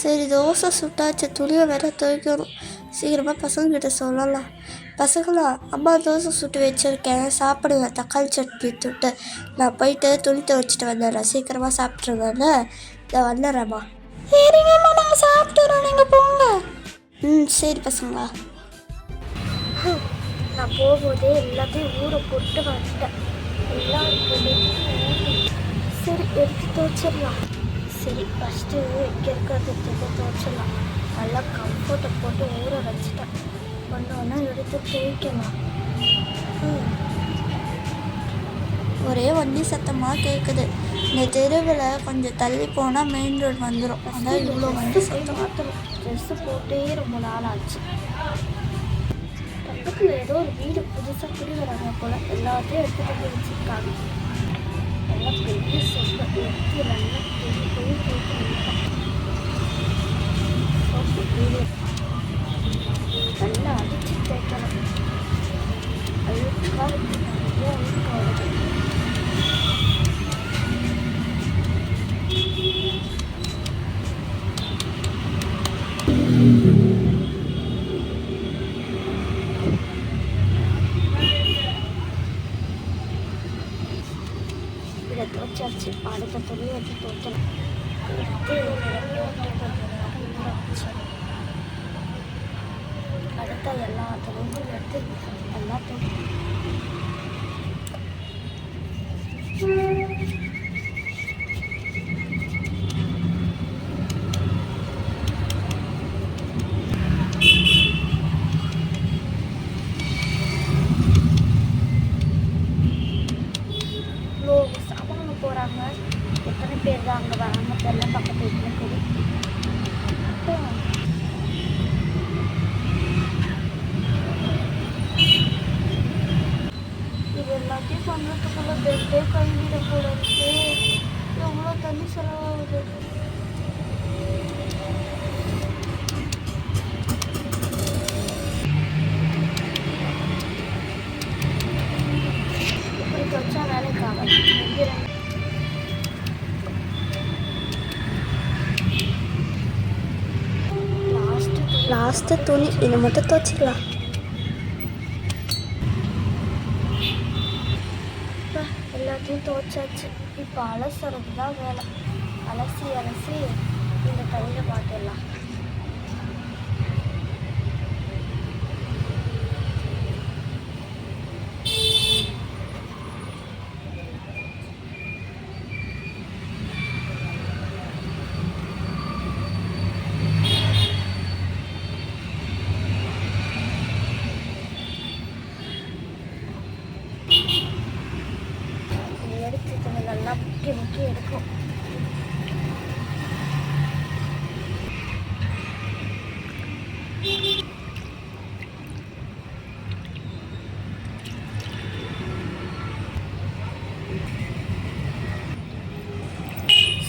சரி தோசை சுட்டாச்சு. துணியை வேற துவைக்கணும். சீக்கிரமாக பசங்கக்கிட்ட சொல்லலாம். பசங்களா அம்மா தோசை சுட்டு வச்சுருக்கேன். சாப்பிடுங்க. தக்காளி சட்னி தொட்டு. நான் போயிட்டு துணி துவைச்சிட்டு வந்துடுறேன். சீக்கிரமாக சாப்பிட்ருவேன்னு நான் வந்துடுறேம்மா. சரிங்கம்மா நாங்கள் சாப்பிட்டுறோம் நீங்கள் போங்க. ம் சரி பசங்களா. நான் போகும்போதே எல்லாத்தையும் ஊரை போட்டு வந்துட்டேன். எல்லாம் சரி எடுத்து துவைச்சிடலாம். சரி ஃபஸ்ட்டு இங்கே இருக்கிறது எடுத்து துவைச்சிடலாம் நல்லா கம்ஃபர்ட்டை போட்டு ஊற வச்சுட்டேன். ஒன்று எடுத்து துவைக்கலாம் ஒரே வண்டி சத்தமாக கேட்குது இந்த தெருவில் கொஞ்சம் தள்ளி போனால் மெயின் ரோடு வந்துடும் அதான் இவ்வளோ வண்டி சத்தம் மாற்றணும் ட்ரெஸ்ஸு போட்டே ரொம்ப நாள் ஆச்சு. பக்கத்தில் ஏதோ ஒரு வீடு புதுசாக குடி வராங்க போல. எல்லாத்தையும் எடுத்துகிட்டு வந்து வச்சுருக்காங்க. எல்லாம் பெரிய சொப்பை இதை தோச்சாச்சு அடுத்த துணி வச்சு துவைக்கணும் அடுத்த எல்லா துணியும் எடுத்து எல்லாம் துவைக்கணும் எத்தனை பேர் தான் அங்கே வராங்க தெரியல பக்கத்து வீட்டில் சரி இது எல்லாத்தையும் பண்ணுறதுக்குள்ள பெட்டே கைவிட லாஸ்ட்டு லாஸ்ட்டு துணி இதை மட்டும் துவச்சிக்கலாம் இப்போ எல்லாத்தையும் துவச்சாச்சு இப்போ அலசுறது தான் வேலை அலசி அலசி இந்த கையில் மாட்டிடலாம் இது நல்லா முக்கிய முக்கி எடுக்கும்.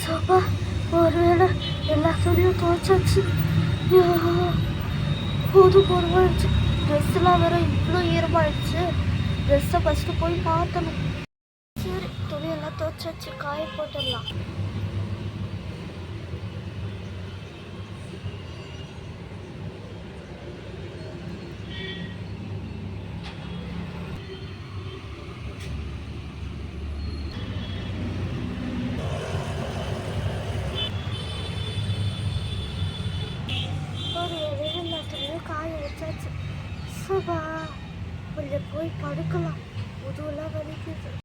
சோபா ஒருவேளை எல்லா துணியும் துவைச்சாச்சு. ஐயோ, போதும் போதுமாயிடுச்சு ட்ரெஸ்ஸெல்லாம் வேற இவ்வளோ ஈரமாயிடுச்சு. ட்ரெஸ்ஸை ஃபஸ்ட்டு போய் மாற்றணும் நல்லா துணியெல்லாம் வச்சு காய போட்டுடலாம் காய வச்சாச்சு சுபா கொஞ்சம் போய் படுக்கலாம் முதுவெல்லாம் வலிக்குது